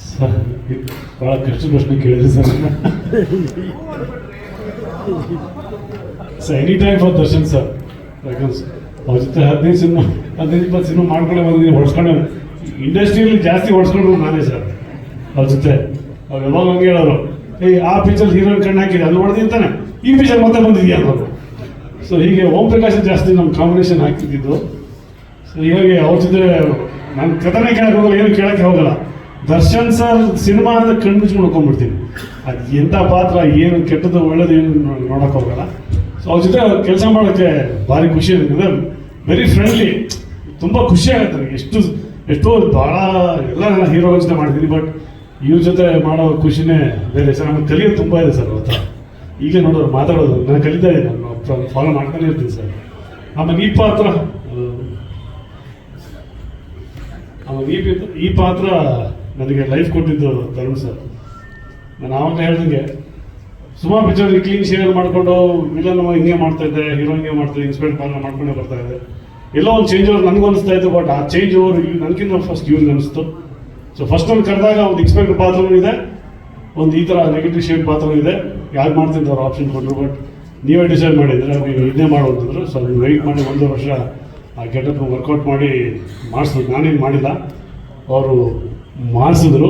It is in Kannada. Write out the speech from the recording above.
ಸರ್ ಭಾಳ ಕಷ್ಟ ಪ್ರಶ್ನೆ ಕೇಳಿದ್ರಿ sir. Any time for Darshan sir. ಯಾಕಂದ್ರೆ ಅವ್ರ ಜೊತೆ ಹದಿನೈದು ಸಿನಿಮಾ, ಹದಿನೈದು ಇಪ್ಪತ್ತು ಸಿನಿಮಾ ಮಾಡ್ಕೊಂಡೆ ಬಂದಿದ್ದೀನಿ ಹೊಡ್ಸ್ಕೊಂಡೆ ಇಂಡಸ್ಟ್ರಿಯಲ್ಲಿ ಜಾಸ್ತಿ ಹೊಡ್ಸ್ಕೊಂಡ್ರು ನಾನೇ ಸರ್, ಅವ್ರ ಜೊತೆ. ಅವ್ರು ಯಾವಾಗ ಹಂಗೆ ಹೇಳೋರು, ಏಯ್, ಆ ಪಿಕ್ಚರ್ ಹೀರೋಯಿನ್ ಕಣ್ಣು ಹಾಕಿದೆ ಅಲ್ಲಿ ಹೊಡೆದಿಂತಾನೆ ಈ ಪಿಕ್ಚರ್ ಮತ್ತೆ ಬಂದಿದ್ಯಾ? ಅನ್ನೋದು ಸೊ ಹೀಗೆ ಓಂ ಪ್ರಕಾಶ್ ಜಾಸ್ತಿ ನಮ್ಮ ಕಾಂಬಿನೇಷನ್ ಹಾಕ್ತಿದ್ದು ಸೊ ಹೀಗಾಗಿ ಅವ್ರ ಜೊತೆ ನಾನು ಕಥನೆ ಕೇಳಕ್ಕೆ ಹೋಗಲ್ಲ, ಏನು ಕೇಳಕ್ಕೆ ಹೋಗಲ್ಲ. ದರ್ಶನ್ ಸರ್ ಸಿನಿಮಾ ಅಂದ್ರೆ ಕಣ್ಣು ನೋಡ್ಕೊಂಡ್ಬಿಡ್ತೀನಿ. ಅದು ಎಂಥ ಪಾತ್ರ, ಏನು ಕೆಟ್ಟದ್ದು, ಒಳ್ಳೇದು, ಏನು ನೋಡೋಕೆ ಹೋಗಲ್ಲ. ಸೊ ಅವ್ರ ಜೊತೆ ಕೆಲಸ ಮಾಡೋಕ್ಕೆ ಭಾರಿ ಖುಷಿ ಆಗುತ್ತೆ ವೆರಿ ಫ್ರೆಂಡ್ಲಿ ತುಂಬ ಖುಷಿ ಆಗುತ್ತೆ ನನಗೆ. ಎಷ್ಟು, ಎಷ್ಟೋ ಭಾಳ ಎಲ್ಲ ನಾನು ಹೀರೋ ಜೊತೆ ಮಾಡ್ತೀನಿ ಬಟ್ ಇವ್ರ ಜೊತೆ ಮಾಡೋ ಖುಷಿನೇ ಬೇರೆ ಸರ್. ನಮಗೆ ಕಲಿಯೋದು ತುಂಬ ಇದೆ ಸರ್ ಅವತ್ತ ಈಗಲೇ ನೋಡೋರು ಮಾತಾಡೋದು. ನಾನು ಕಲಿತಾ ಇದ್ದೀನಿ ನಾನು ಫಾಲೋ ಮಾಡ್ತಾನೆ ಇರ್ತೀನಿ ಸರ್. ಆಮೇಲೆ ಈ ಪಾತ್ರ ಆಮೇಲೆ ಈ ಈ ಪಾತ್ರ ನನಗೆ ಲೈಫ್ ಕೊಟ್ಟಿದ್ದು ತರುಣ್ ಸರ್. ನಾನು ಆವಾಗ ಹೇಳ್ದಂಗೆ ಸುಮಾರು ಪಿಕ್ಚರ್ ಕ್ಲೀನ್ ಶೇರ್ ಮಾಡಿಕೊಂಡು ವಿಲನ್ ಹಿಂಗೆ ಮಾಡ್ತಾ ಇದ್ದೆ ಹೀರೋ ಹಿಂಗೆ ಮಾಡ್ತಾ ಇದ್ದೆ ಇನ್ಸ್ಪೆಕ್ಟ್ ಪಾತ್ರ ಮಾಡ್ಕೊಂಡೇ ಬರ್ತಾ ಇದೆ ಎಲ್ಲೋ ಒಂದು ಚೇಂಜ್ ಓವರ್ ನನಗೂ ಅನಿಸ್ತಾ ಇತ್ತು ಬಟ್ ಆ ಚೇಂಜ್ ಓವರ್ ನನಗಿಂತ ಫಸ್ಟ್ ಇವ್ರಿಗೆ ಅನಿಸ್ತು. ಸೊ ಫಸ್ಟ್ ಒಂದು ಕರೆದಾಗ ಒಂದು ಎಕ್ಸ್ಪೆಕ್ಟ್ ಪಾತ್ರನೂ ಇದೆ ಒಂದು ಈ ಥರ ನೆಗೆಟಿವ್ ಶೇಪ್ ಮಾತ್ರ ಇದೆ. ಯಾರು ಮಾಡ್ತಿದ್ದು ಅವ್ರು ಆಪ್ಷನ್ ಕೊಟ್ಟರು ಬಟ್ ನೀವೇ ಡಿಸೈಡ್ ಮಾಡಿದ್ರೆ ನೀವು ಇದನ್ನೇ ಮಾಡುವಂತಿದ್ರು ಸೊ ನೀವು ವೆಯ್ಟ್ ಮಾಡಿ ಒಂದು ವರ್ಷ ಆ ಗೆಟಪ್ ವರ್ಕೌಟ್ ಮಾಡಿ ಮಾಡಿಸಿದ್ರು ನಾನೇನು ಮಾಡಿಲ್ಲ. ಅವರು ಮಾಡಿಸಿದ್ರು.